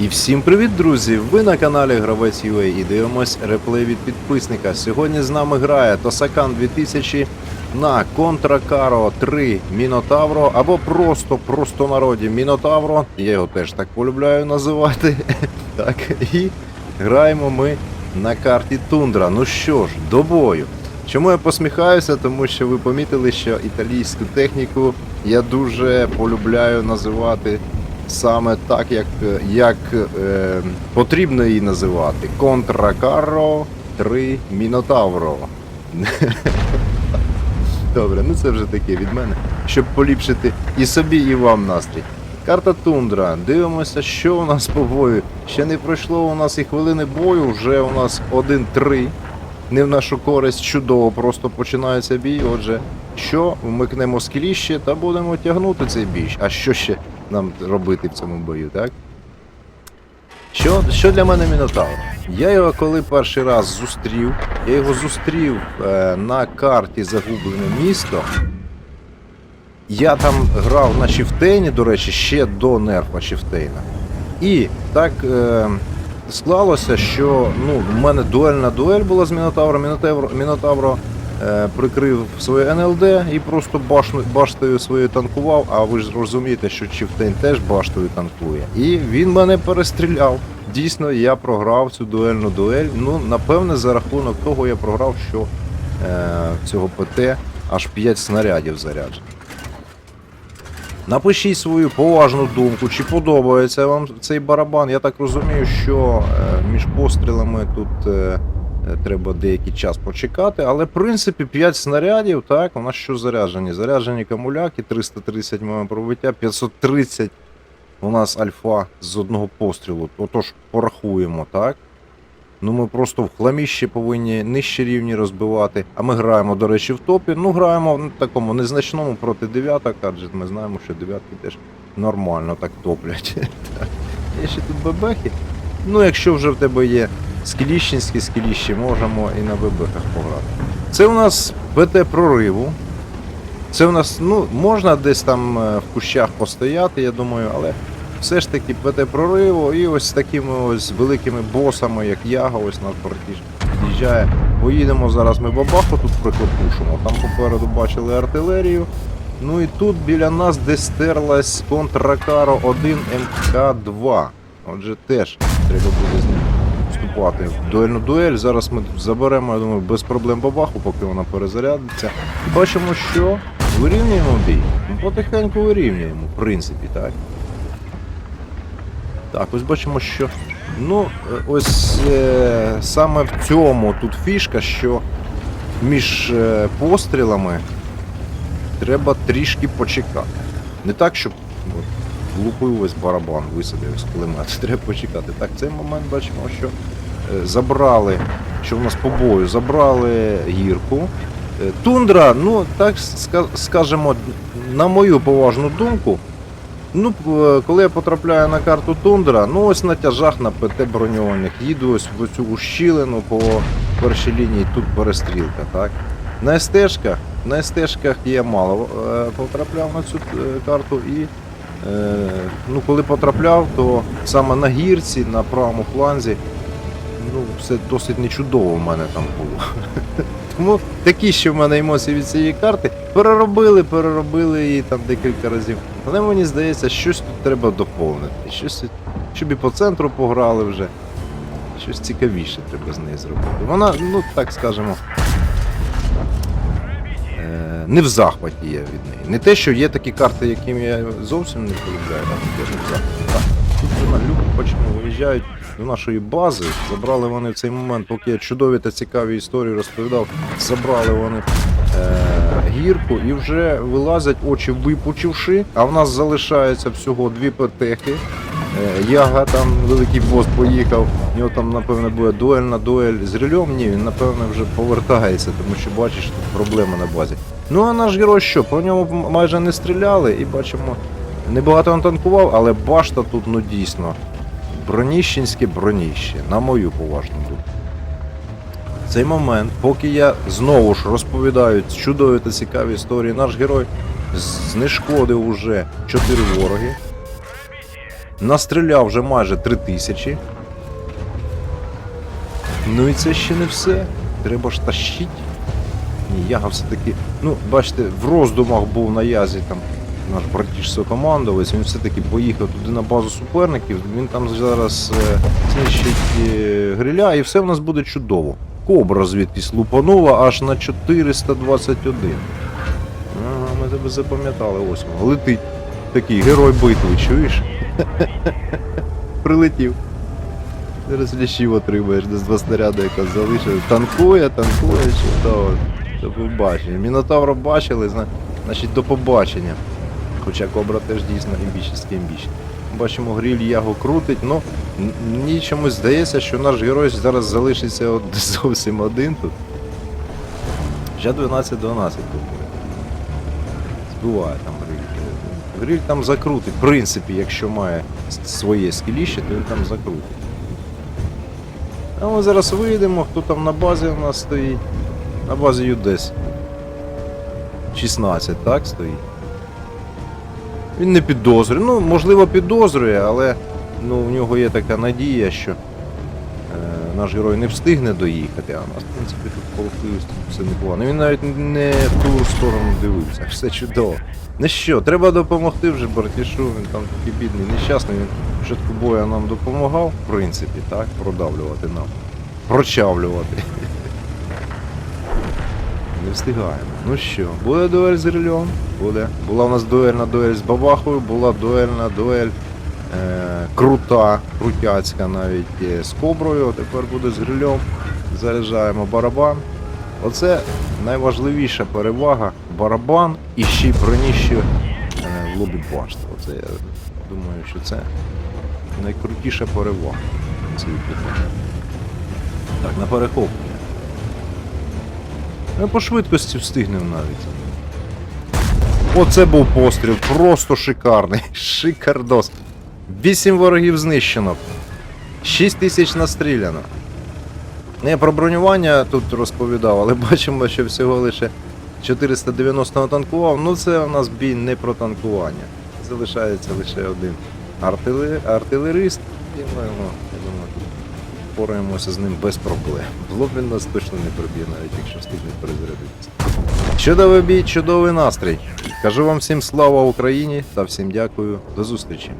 І всім привіт, друзі! Ви на каналі Гравець UA і дивимось реплей від підписника. Сьогодні з нами грає Тосакан 2000 на Contra Caro 3 Мінотавро або просто просто народі Мінотавро. Я його теж так полюбляю називати. Так, і граємо ми на карті Тундра. Ну що ж, до бою. Чому я посміхаюся? Тому що ви помітили, що італійську техніку я дуже полюбляю називати саме так, як, як е, потрібно її називати. Контра Карро 3 Мінотавро. Добре, ну це вже таке від мене, щоб поліпшити і собі, і вам настрій. Карта Тундра. Дивимося, що у нас по бою. Ще не пройшло у нас і хвилини бою, вже у нас 1-3. Не в нашу користь чудово, просто починається бій. Отже, що вмикнемо скіліще та будемо тягнути цей бій. А що ще нам робити в цьому бою, так? Що, що для мене Мінотавр? Я його коли перший раз зустрів, я його зустрів е, на карті Загублене місто. Я там грав на Чифтейні, до речі, ще до нерфа Чифтейна. І так е, склалося, що ну, в мене дуельна дуель була з Мінотавром. Мінотавро, Мінотавро прикрив своє НЛД і просто баштою своєю танкував, а ви ж розумієте, що Чифтейн теж баштою танкує. І він мене перестріляв. Дійсно, я програв цю дуельну дуель. Ну, напевне, за рахунок того я програв, що е, цього ПТ аж 5 снарядів заряджено. Напишіть свою поважну думку, чи подобається вам цей барабан. Я так розумію, що е, між пострілами тут е, е, треба деякий час почекати, але в принципі 5 снарядів, так, у нас що заряджені? Заряджені камуляки, 330 маємо пробиття, 530 у нас альфа з одного пострілу. Отож, порахуємо, так? Ну ми просто в хламіщі повинні нижчі рівні розбивати. А ми граємо, до речі, в топі. Ну, граємо в такому незначному проти дев'яток, адже ми знаємо, що дев'ятки теж нормально так топлять. Є ще тут бебехи. Ну, якщо вже в тебе є скіліщенські скіліщі, можемо і на бебехах пограти. Це у нас ПТ прориву. Це у нас, ну, можна десь там е, в кущах постояти, я думаю, але все ж таки ПТ прориву і ось такими ось великими босами, як Яга, ось нас братіж під'їжджає. Поїдемо зараз ми бабаху тут прикопушимо. Там попереду бачили артилерію. Ну і тут біля нас десь стерлась контракаро 1 МК2. Отже, теж треба буде з ним вступати в дуельну дуель. Зараз ми заберемо, я думаю, без проблем бабаху, поки вона перезарядиться. Бачимо, що вирівнюємо бій. Ну, Потихеньку вирівнюємо, в принципі, так. Так, ось бачимо, що. Ну, е, ось е, саме в цьому тут фішка, що між е, пострілами треба трішки почекати. Не так, щоб от, лупив ось барабан, висадив з кулемета. Треба почекати. Так, цей момент бачимо, що забрали, що в нас по бою, забрали гірку. Е, Тундра, ну так скажемо, на мою поважну думку, Ну, коли я потрапляю на карту Тундра, ну ось на тяжах на ПТ броньованих їду ось в цю ущілину по першій лінії, тут перестрілка, так? На СТшках, на СТшках я мало е, потрапляв на цю е, карту і е, ну, коли потрапляв, то саме на гірці, на правому фланзі, ну, все досить нечудово в мене там було. Тому такі ще в мене емоції від цієї карти. Переробили, переробили її там декілька разів. Але мені здається, щось тут треба доповнити. Щось, щоб і по центру пограли вже. Щось цікавіше треба з нею зробити. Вона, ну так скажемо. е, Не в захваті я від неї. Не те, що є такі карти, яким я зовсім не полюбляю, а не в захваті. На люк бачимо, виїжджають до нашої бази. Забрали вони в цей момент, поки я чудові та цікаві історії розповідав, забрали вони е, гірку і вже вилазять очі випучивши, а в нас залишається всього дві петехи. Е, Яга там великий бос поїхав, у нього там, напевно, буде дуельна дуель з рельом. Ні, він напевно вже повертається, тому що бачиш, тут проблема на базі. Ну а наш герой що? По ньому майже не стріляли і бачимо, небагато він танкував, але башта тут ну дійсно броніщенське броніще, на мою поважну думку. В цей момент, поки я знову ж розповідаю чудові та цікаві історії, наш герой знешкодив уже 4 вороги. Настріляв вже майже 3000. Ну і це ще не все. Треба ж тащить. Ні, яга все-таки. Ну, бачите, в роздумах був на язі там наш братіш сокомандовець, він все-таки поїхав туди на базу суперників, він там зараз е, знищить е, гриля і все в нас буде чудово. Кобра звідкись лупанула аж на 421. Ага, ми тебе запам'ятали, ось воно. Летить. Такий герой битви, чуєш? Прилетів. Зараз лящів отримаєш, десь два снаряди якраз залишили. Танкує, танкує, чудово. До побачення. Мінотавра бачили, значить до побачення. Хоча кобра теж дійсно імбічний імбічний. Бачимо, гріль яго крутить, ну мені чомусь здається, що наш герой зараз залишиться от зовсім один тут. Ще 12-12 тут буде. Збиває там гриль. Гриль там закрутить. В принципі, якщо має своє скіліще, то він там закрутить. А ми зараз вийдемо, хто там на базі у нас стоїть. На базі ЮДЕС. 16, так, стоїть. Він не підозрює. Ну, можливо, підозрює, але ну, у нього є така надія, що е, наш герой не встигне доїхати, а нас, в принципі, тут полки все непогано. Він навіть не в ту сторону дивився. Все чудово. Ну що, треба допомогти вже Бартішу, він там такий бідний, нещасний, він початку бою нам допомагав, в принципі, так, продавлювати нам. Прочавлювати. Не встигаємо. Ну що, буде дуель з Рильом? Буде. Була у нас дуельна дуель з Бабахою, була дуельна дуель е, крута, крутяцька навіть е, з коброю, тепер буде з грильом. Заряджаємо барабан. Оце найважливіша перевага. Барабан і ще й броніще е, в лобі башти. Оце я думаю, що це найкрутіша перевага. цієї підбашти. Так, на перехоплення. Ми по швидкості встигнемо навіть. Оце був постріл, просто шикарний. Шикардос. Вісім ворогів знищено. 6 тисяч настріляно. Не про бронювання тут розповідав, але бачимо, що всього лише 490 натанкував. Ну це у нас бій не про танкування. Залишається лише один артиле... артилерист. І ми, ну, я думаю, впораємося з ним без проблем. Блок він нас точно не проб'є, навіть якщо встигне перезарядитися. Чудовий бій, чудовий настрій. Кажу вам всім слава Україні та всім дякую. До зустрічі.